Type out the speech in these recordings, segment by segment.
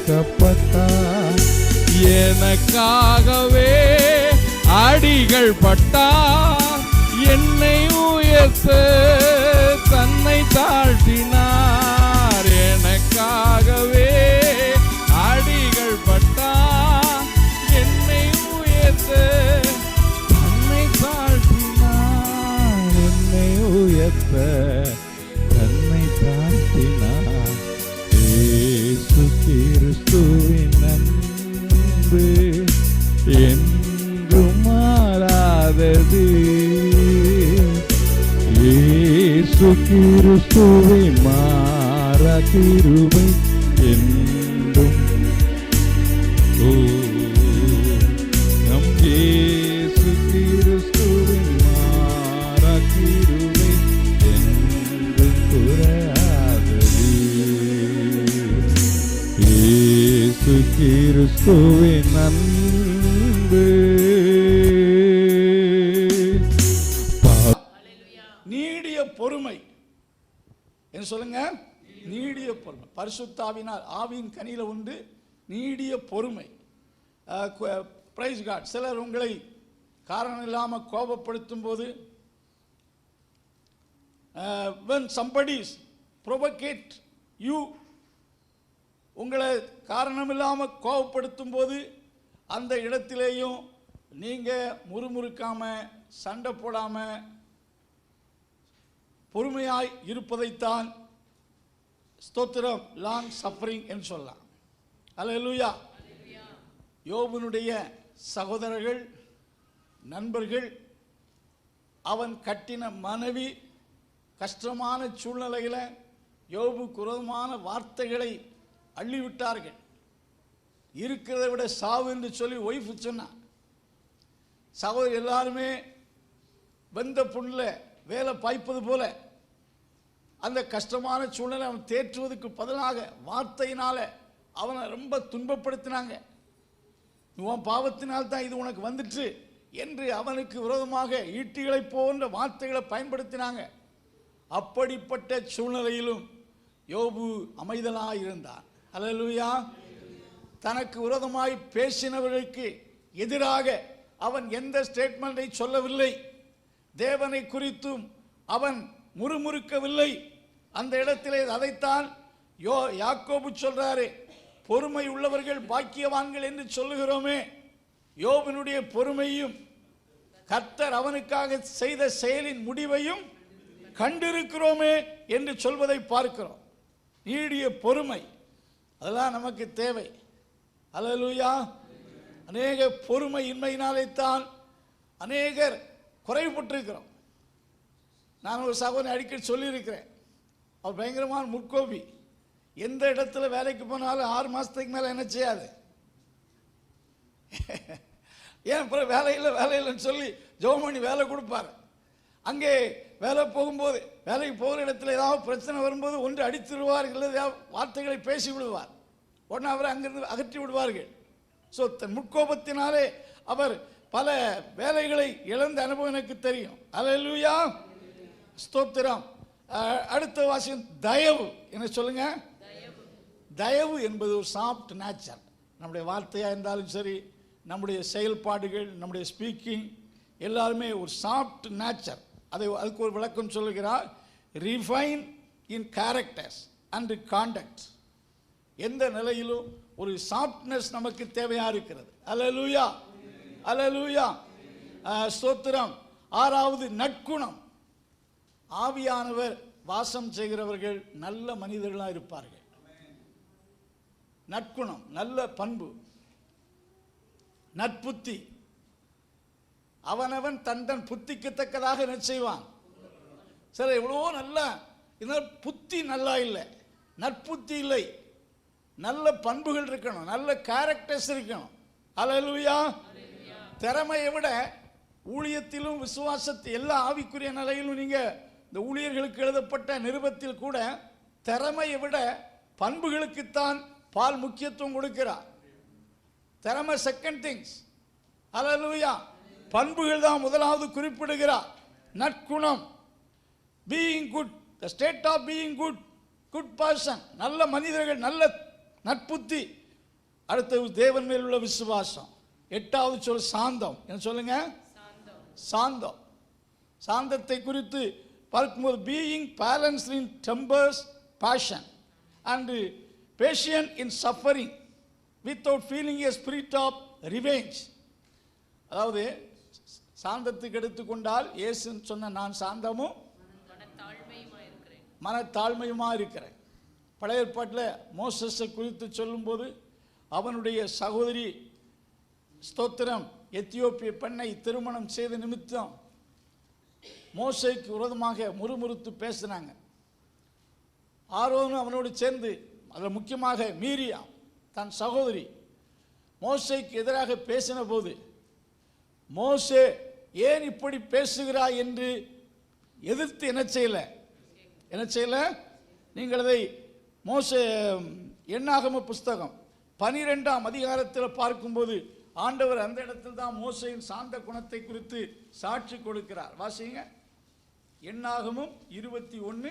நொறுக்கப்பட்டா எனக்காகவே அடிகள் பட்டார் என்னை உயர்த்த தன்னை தாழ்த்தினார். எனக்காகவே அடிகள் பட்டார் என்னை உயர்த்த தன்னை தாழ்த்தினார். என்னை உயர்த்த கிறிஸ்துவை மாறா கிருபை என்றும். ஓ நம் ஏசு கிறிஸ்துவை மாறா கிருபை என்றும் குறையாதது ஏசு கிறிஸ்துவை நன்பு நீடிய பொறுமை. என்ன சொல்லுங்க? நீடிய பொறுமை. பரிசுத்தாவினால் ஆவியின் கனியில் உண்டு. நீடிய பொறுமை. பிரைஸ் காட் சிலர் உங்களை காரணம் இல்லாமல் கோபப்படுத்தும் போது when somebody provocate யூ உங்களை காரணம் இல்லாமல் கோபப்படுத்தும் போது அந்த இடத்திலேயும் நீங்கள் முறுமுறுக்காம சண்டை போடாமல் பொறுமையாய் இருப்பதைத்தான் ஸ்தோத்திரம் லாங் சஃபரிங் என்று சொல்லலாம். அல்லேலூயா யோபனுடைய சகோதரர்கள் நண்பர்கள் அவன் கட்டின மனைவி கஷ்டமான சூழ்நிலையில் யோபு குரோதமான வார்த்தைகளை அள்ளிவிட்டார்கள். இருக்கிறதை விட சாவு என்று சொல்லி ஒய்ஃபு சொன்னான். சகோதரி எல்லாருமே வெந்த புண்ணில் வேலை பாய்ப்பது போல. அந்த கஷ்டமான சூழ்நிலை அவன் தேற்றுவதற்கு பதிலாக வார்த்தையினால அவனை ரொம்ப துன்பப்படுத்தினாங்க. உன் பாவத்தினால் தான் இது உனக்கு வந்துட்டு என்று அவனுக்கு விரோதமாக ஈட்டிகளை போன்ற வார்த்தைகளை பயன்படுத்தினாங்க. அப்படிப்பட்ட சூழ்நிலையிலும் யோபு அமைதலாக இருந்தான் அல்லேலூயா தனக்கு விரோதமாய் பேசினவர்களுக்கு எதிராக அவன் எந்த ஸ்டேட்மெண்ட்டை சொல்லவில்லை. தேவனை குறித்தும் அவன் முறுமுறுக்கவில்லை. அந்த இடத்திலே அதைத்தான் யோ யாக்கோபு சொல்றாரு பொறுமை உள்ளவர்கள் பாக்கியவான்கள் என்று சொல்லுகிறோமே யோபனுடைய பொறுமையும் கர்த்தர் அவனுக்காக செய்த செயலின் முடிவையும் கண்டிருக்கிறோமே என்று சொல்வதை பார்க்கிறோம். நீடிய பொறுமை அதெல்லாம் நமக்கு தேவை. அல்லேலூயா அநேக பொறுமை இன்மையினாலே தான் அநேகர் குறைவுபட்டிருக்கிறோம். நான் ஒரு சகோதரி அடிக்கடி சொல்லியிருக்கிறேன். அவர் பயங்கரமான முற்கோபி. எந்த இடத்துல வேலைக்கு போனாலும் ஆறு மாதத்துக்கு மேலே என்ன செய்யாது. ஏன் அப்புறம் வேலையில் வேலையில்லைன்னு சொல்லி ஜெபம் பண்ணி வேலை கொடுப்பார். அங்கே வேலை போகும்போது வேலைக்கு போகிற இடத்துல ஏதாவது பிரச்சனை வரும்போது ஒன்று அடித்துடுவார் இல்லை வார்த்தைகளை பேசி விடுவார் உடனே அவரை அங்கிருந்து அகற்றி விடுவார்கள் ஸோ முற்கோபத்தினாலே அவர் பல வேலைகளை இழந்த அனுபவம் எனக்கு தெரியும். அல்லேலூயா. ஸ்தோத்திரம். அடுத்த வாசியம் தயவு. என்ன சொல்லுங்க? தயவு என்பது ஒரு சாஃப்ட் நேச்சர் நம்முடைய வார்த்தையாக இருந்தாலும் சரி நம்முடைய செயல்பாடுகள் நம்முடைய ஸ்பீக்கிங் எல்லாருமே ஒரு சாஃப்ட் நேச்சர் அதை அதுக்கு ஒரு விளக்கம் சொல்லுகிறார். Refine in characters and conduct எந்த நிலையிலும் ஒரு சாஃப்ட்னஸ் நமக்கு தேவையாக இருக்கிறது. அல்லேலூயா அல்லேலூயா. அஹ், uh, ஸ்தோத்திரம். ஆறாவது நற்குணம். ஆவியானவர் வாசம் செய்கிறவர்கள் நல்ல மனிதர்களாக இருப்பார்கள். நற்குணம் நல்ல பண்பு. நற்புத்தி அவனவன் தன் தன் புத்திக்கு தக்கதாக என்ன செய்வான்? சில எவ்வளவோ நல்லா இருந்தாலும் புத்தி நல்லா இல்லை. நற்புத்தி இல்லை. நல்ல பண்புகள் இருக்கணும். நல்ல கேரக்டர்ஸ் இருக்கணும். அலலுயா திறமையை விட ஊழியத்திலும் விசுவாசத்தை எல்லா ஆவிக்குரிய நிலையிலும் நீங்கள் இந்த ஊழியர்களுக்கு எழுதப்பட்ட நிருபத்தில் கூட திறமையை விட பண்புகளுக்குத்தான் பால் முக்கியத்துவம் கொடுக்கிறார். திறமை செகண்ட் திங்ஸ் அலலுயா பண்புகள் தான் முதலாவது குறிப்பிடுகிறார். நற்குணம். Being good the state of being good good person நல்ல மனிதர்கள் நல்ல நட்புத்தி. அடுத்தது தேவன் மேல் உள்ள விசுவாசம். எட்டாவது சொல் சாந்தம். என்ன சொல்லுங்க? சாந்தம். சாந்தத்தை குறித்து பார்க்கும்போது being balance in tempers passion and patient in suffering without feeling a spirit of revenge அதாவது சாந்தத்துக்கு எடுத்துக்கொண்டால் இயேசுன்னு சொன்ன நான் சாந்தமும் மனத்தாழ்மையுமா இருக்கிறேன் பழைய ஏற்பாட்டில் மோசஸை குறித்து சொல்லும்போது அவனுடைய சகோதரி ஸ்தோத்திரம். எத்தியோப்பிய பெண்ணை திருமணம் செய்த நிமித்தம் மோசைக்கு விரோதமாக முறுமுறுத்து பேசினாங்க. ஆரோனும் அவனோடு சேர்ந்து அதில் முக்கியமாக மீரியா தன் சகோதரி மோசைக்கு எதிராக பேசின போது மோசே ஏன் இப்படி பேசுகிறாய் என்று எதிர்த்து என்ன செய்யல? என்ன செய்யல? நீங்கள் அதை மோச எண்ணாகம புஸ்தகம் பனிரெண்டாம் அதிகாரத்தில் பார்க்கும்போது ஆண்டவர் அந்த இடத்தில் தான் மோசையின் சாந்த குணத்தை குறித்து சாட்சி கொடுக்கிறார். வாசிங்க. எண்ணாகமும் இருபத்தி ஒன்று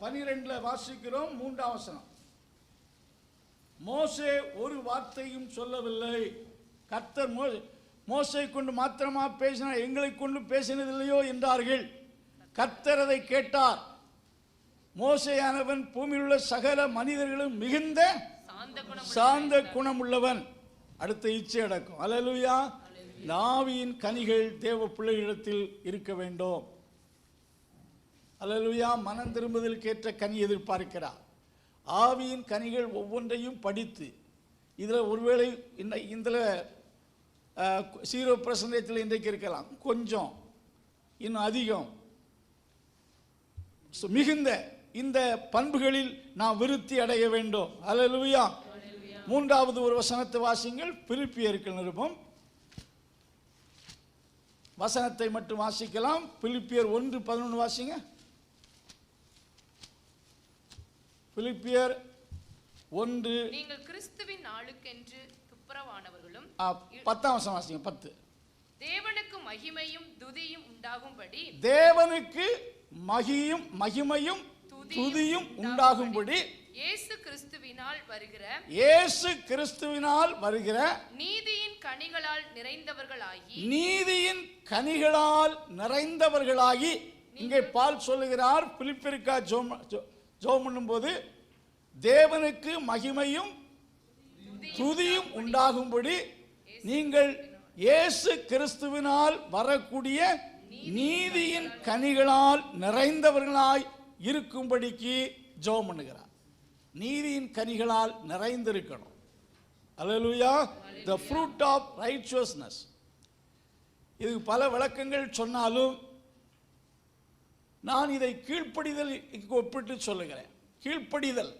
பனிரெண்டில் வாசிக்கிறோம் மூன்றாம் வசனம். மோசே ஒரு வார்த்தையும் சொல்லவில்லை. கர்த்தர் மோ மோசை கொண்டு மாத்திரமா பேசினார் எங்களை கொண்டு பேசினதில்லையோ என்றார்கள். கர்த்தர் அதை கேட்டார். மோசையானவன் பூமியில் உள்ள சகல மனிதர்களும் மிகுந்த சாந்த குணம் சாந்த குணம் உள்ளவன் அடுத்த இச்சை அடக்கும். அல்லேலூயா நாவியின் கனிகள் தேவ பிள்ளைகளிடத்தில் இருக்க வேண்டும். அல்லேலூயா மனம் திரும்புதலுக்கேற்ற கனி எதிர்பார்க்கிறார். ஆவியின் கனிகள் ஒவ்வொன்றையும் படித்து இதில் ஒருவேளை இந்த இதில் ஜீரோ பர்சன்டேஜில் இன்றைக்கு இருக்கலாம். கொஞ்சம் இன்னும் அதிகம். மிகுந்த இந்த பண்புகளில் நாம் விருத்தி அடைய வேண்டும். அல்லேலூயா. மூன்றாவது ஒரு வசனத்தை வாசிங்கள். பிலிப்பியர்கள் நிருபம். வசனத்தை மட்டும் வாசிக்கலாம். பிலிப்பியர் ஒன்று பதினொன்று வாசிங்க. பிலிப்பியர் ஒன்று. நீங்கள் கிறிஸ்துவின் நாளுக்கென்று துப்புரவானவர்களும் பத்தாம் வசனம் வாசிங்க பத்து. தேவனுக்கு மகிமையும் துதியும் உண்டாகும்படி தேவனுக்கு மகியும் மகிமையும் துதியும் உண்டாகும்படி இயேசு கிறிஸ்துவினால் வருகிற இயேசு கிறிஸ்துவினால் வருகிற நீதியின் கனிகளால் நிறைந்தவர்களாகி நீதியின் கனிகளால் நிறைந்தவர்களாகி இங்கே பால் சொல்லுகிறார் பிலிப்பிற்கா ஜோம் ஜோம் பண்ணும்போது தேவனுக்கு மகிமையும் துதியும் உண்டாகும்படி நீங்கள் இயேசு கிறிஸ்துவினால் வரக்கூடிய நீதியின் கனிகளால் நிறைந்தவர்களாய் இருக்கும்படிக்கு ஜெபம் பண்ணுகிறார். நீதியின் கனிகளால் நிறைந்திருக்கணும். அலலுயா த ஃப்ரூட் ஆஃப் ரைச்சுவஸ்னஸ் இதுக்கு பல விளக்கங்கள் சொன்னாலும் நான் இதை கீழ்ப்படிதல் ஒப்பிட்டு சொல்லுகிறேன். கீழ்ப்படிதல்.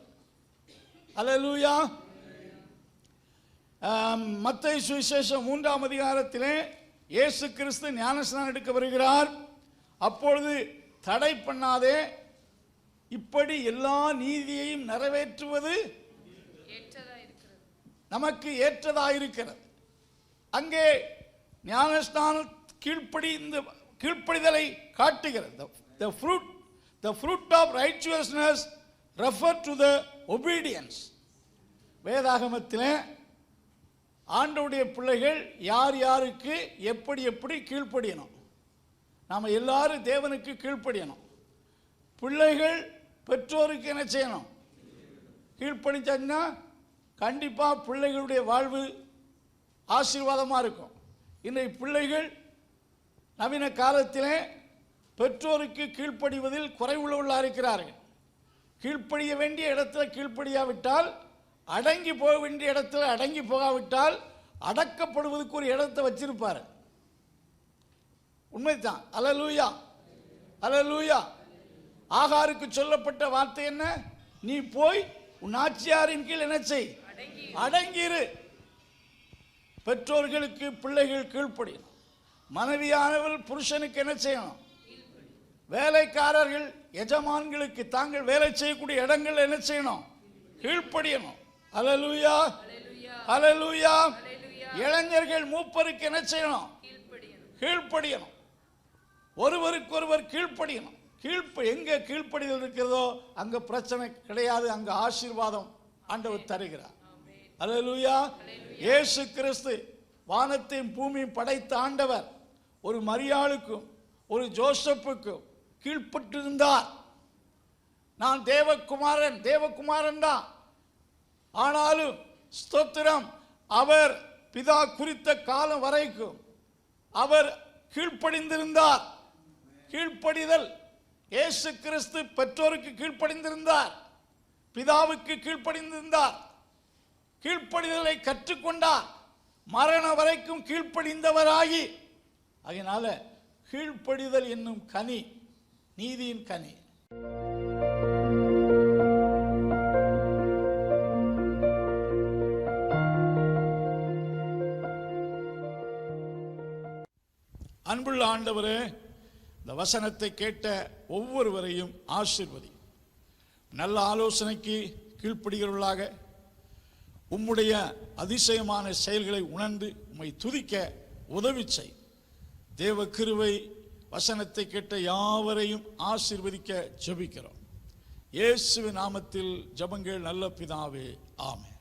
அலலுயா மத்திய சுவிசேஷம் மூன்றாம் அதிகாரத்திலே இயேசு கிறிஸ்து ஞானஸ்நானம் எடுக்க வருகிறார். அப்பொழுது தடை பண்ணாதே இப்படி எல்லா நீதியையும் நிறைவேற்றுவது நமக்கு ஏற்றதாயிருக்கிறது. அங்கே ஞானஸ்தானம் கீழ்ப்படி இந்த கீழ்ப்படிதலை காட்டுகிறது. The fruit the fruit of righteousness refer to the obedience வேதாகமத்தில் ஆண்டவுடைய பிள்ளைகள் யார் யாருக்கு எப்படி எப்படி கீழ்ப்படியணும். நாம் எல்லாரும் தேவனுக்கு கீழ்ப்படியணும். பிள்ளைகள் பெற்றோருக்கு என்ன செய்யணும்? கீழ்ப்படிச்சாங்கன்னா கண்டிப்பாக பிள்ளைகளுடைய வாழ்வு ஆசீர்வாதமாக இருக்கும். இன்றைக்கு பிள்ளைகள் நவீன காலத்திலே பெற்றோருக்கு கீழ்ப்படிவதில் குறைவுள்ளவர்களாக இருக்கிறார்கள். கீழ்ப்படிய வேண்டிய இடத்துல கீழ்ப்படியாவிட்டால் அடங்கி போக வேண்டிய இடத்துல அடங்கி போகாவிட்டால் அடக்கப்படுவதற்கு ஒரு இடத்தை வச்சிருப்பார். உண்மைதான். அலலூயா அலலூயா ஆகாருக்கு சொல்லப்பட்ட வார்த்தை என்ன? நீ போய் உன் ஆட்சியாரின் கீழ் என்ன செய்? அடங்கிரு. பெற்றோர்களுக்கு பிள்ளைகள் கீழ்ப்படியணும். மனைவியானவள் புருஷனுக்கு என்ன செய்யணும்? வேலைக்காரர்கள் எஜமான்களுக்கு தாங்கள் வேலை செய்யக்கூடிய இடங்கள் என்ன செய்யணும்? கீழ்ப்படியணும். அலலூயா அலலூயா இளைஞர்கள் மூப்பருக்கு என்ன செய்யணும்? கீழ்ப்படியணும் கீழ்ப்படியணும். ஒருவருக்கொருவர் கீழ்ப்படியணும். கீழ்ப்ப எங்கே கீழ்ப்படிதல் இருக்கிறதோ அங்கே பிரச்சனை கிடையாது அங்கே ஆசீர்வாதம் ஆண்டவர் தருகிறார். அலலூயா இயேசு கிறிஸ்து வானத்தையும் பூமியும் படைத்த ஆண்டவர் ஒரு மரியாளுக்கும் ஒரு ஜோசப்புக்கும் கீழ்ப்பட்டிருந்தார். நான் தேவகுமாரன் தேவகுமாரன் தான். ஆனாலும் ஸ்தோத்திரம் அவர் பிதா குறித்த காலம் வரைக்கும் அவர் கீழ்ப்படிந்திருந்தார். கீழ்ப்படிதல் இயேசு கிறிஸ்து பெற்றோருக்கு கீழ்ப்படிந்திருந்தார். பிதாவுக்கு கீழ்ப்படிந்திருந்தார். கீழ்ப்படிதலை கற்றுக்கொண்டார். மரண வரைக்கும் கீழ்ப்படிந்தவராகி. அதனால கீழ்ப்படிதல் என்னும் கனி நீதியின் கனி. அன்புள்ள ஆண்டவரே இந்த வசனத்தை கேட்ட ஒவ்வொருவரையும் ஆசிர்வதி நல்ல ஆலோசனைக்கு கீழ்ப்படுகிறவர்களாக உம்முடைய அதிசயமான செயல்களை உணர்ந்து உம்மை துதிக்க உதவி செய். தேவ கிருவை வசனத்தை கேட்ட யாவரையும் ஆசிர்வதிக்க ஜெபிக்கிறோம். இயேசுவின் நாமத்தில் ஜபங்கள் நல்ல பிதாவே ஆமே